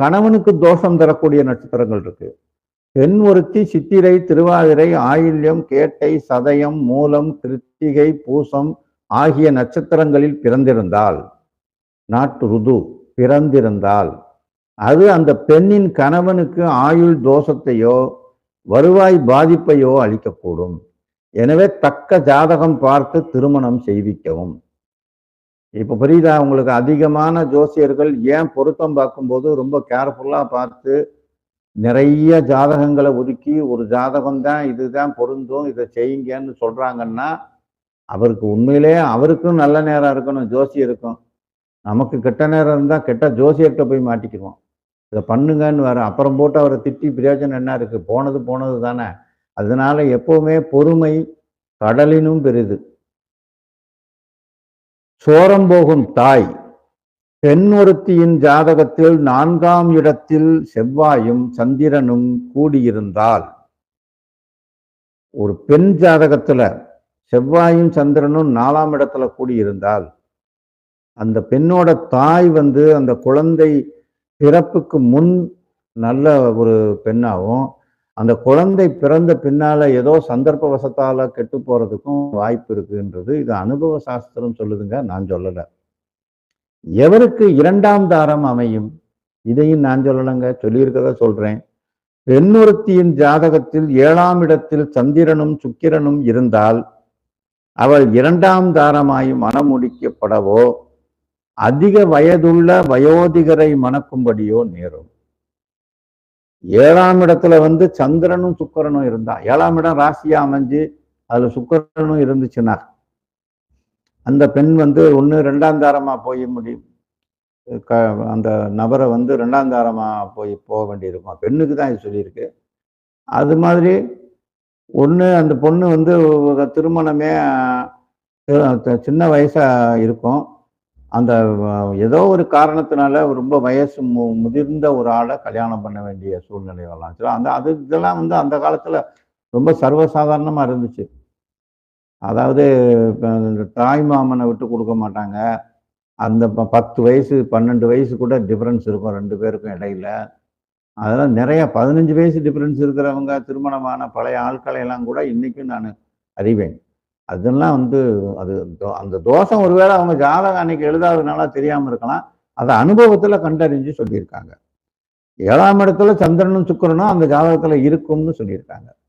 கணவனுக்கு தோஷம் தரக்கூடிய நட்சத்திரங்கள் இருக்கு. பெண் ஒருத்தி சித்திரை திருவாதிரை ஆயில்யம் கேட்டை சதயம் மூலம் கிருத்திகை பூசம் ஆகிய நட்சத்திரங்களில் பிறந்திருந்தால் நாட்டு ருது பிறந்திருந்தால் அது அந்த பெண்ணின் கணவனுக்கு ஆயுள் தோஷத்தையோ வருவாய் பாதிப்பையோ அளிக்கக்கூடும். எனவே தக்க ஜாதகம் பார்த்து திருமணம் செய்விக்கவும். இப்போ புரியுதா? உங்களுக்கு அதிகமான ஜோசியர்கள் ஏன் பொருத்தம் பார்க்கும்போது ரொம்ப கேர்ஃபுல்லாக பார்த்து நிறைய ஜாதகங்களை ஒதுக்கி ஒரு ஜாதகம் தான் இதுதான் பொருந்தும் இதை செய்யுங்கன்னு சொல்கிறாங்கன்னா அவருக்கு உண்மையிலே அவருக்கும் நல்ல நேரம் இருக்கணும் ஜோசியருக்கும் நமக்கு கெட்ட நேரம் இருந்தால் கெட்ட ஜோசியர்கிட்ட போய் மாட்டிக்குவோம். இதை பண்ணுங்கன்னு வேறு அப்புறம் போட்டு அவரை திட்டி பிரயோஜனம் என்ன இருக்குது போனது போனது தானே. அதனால எப்போவுமே பொறுமை கடலினும் பெரிது. சோரம் போகும் தாய். பெண் ஒருத்தியின் ஜாதகத்தில் நான்காம் இடத்தில் செவ்வாயும் சந்திரனும் கூடியிருந்தால். ஒரு பெண் ஜாதகத்துல செவ்வாயும் சந்திரனும் நாலாம் இடத்துல கூடியிருந்தால் அந்த பெண்ணோட தாய் வந்து அந்த குழந்தை பிறப்புக்கு முன் நல்ல ஒரு பெண்ணாகவும் அந்த குழந்தை பிறந்த பின்னால ஏதோ சந்தர்ப்ப வசத்தால கெட்டு போறதுக்கும் வாய்ப்பு இருக்குன்றது இது அனுபவ சாஸ்திரம் சொல்லுதுங்க நான் சொல்லலை. எவருக்கு இரண்டாம் தாரம் அமையும்? இதையும் நான் சொல்லலைங்க சொல்லியிருக்கத சொல்றேன். பெண்ணொருத்தியின் ஜாதகத்தில் ஏழாம் இடத்தில் சந்திரனும் சுக்கிரனும் இருந்தால் அவள் இரண்டாம் தாரமாய் மனமுடிக்கப்படவோ? அதிக வயதுள்ள வயோதிகரை மணக்கும்படியோ நேரும். ஏழாம் இடத்துல வந்து சந்திரனும் சுக்கரனும் இருந்தா ஏழாம் இடம் ராசியா அமைஞ்சு அதுல சுக்கரனும் இருந்துச்சுன்னா அந்த பெண் வந்து ஒன்று ரெண்டாம் தாரமா போய் முடியும். க அந்த நபரை வந்து ரெண்டாம் தாரமா போய் போக வேண்டியிருக்கும். பெண்ணுக்கு தான் இது சொல்லியிருக்கு. அது மாதிரி ஒன்று அந்த பொண்ணு வந்து திருமணமே சின்ன வயசாக இருக்கும். அந்த ஏதோ ஒரு காரணத்தினால ரொம்ப வயசு மு முதிர்ந்த ஒரு ஆளை கல்யாணம் பண்ண வேண்டிய சூழ்நிலை வரலாம். அந்த அது இதெல்லாம் வந்து அந்த காலத்தில் ரொம்ப சர்வசாதாரணமாக இருந்துச்சு. அதாவது தாய் மாமனை விட்டு கொடுக்க மாட்டாங்க. அந்த ப- பத்து வயசு பன்னெண்டு வயசு கூட டிஃப்ரென்ஸ் இருக்கும் ரெண்டு பேருக்கும் இடையில. அதெல்லாம் நிறைய பதினஞ்சு வயசு டிஃப்ரென்ஸ் இருக்கிறவங்க திருமணமான பழைய ஆட்களை எல்லாம் கூட இன்னைக்கும் நான் அறிவேன். அதெல்லாம் வந்து அது தோ- அந்த தோஷம் ஒருவேளை அவங்க ஜாதகம் அன்னைக்கு எழுதாததுனால தெரியாமல் இருக்கலாம். அதை அனுபவத்துல கண்டறிஞ்சு சொல்லியிருக்காங்க. ஏழாம் இடத்துல சந்திரனும் சுக்கிரனும் அந்த ஜாதகத்தில் இருக்கும்னு சொல்லியிருக்காங்க.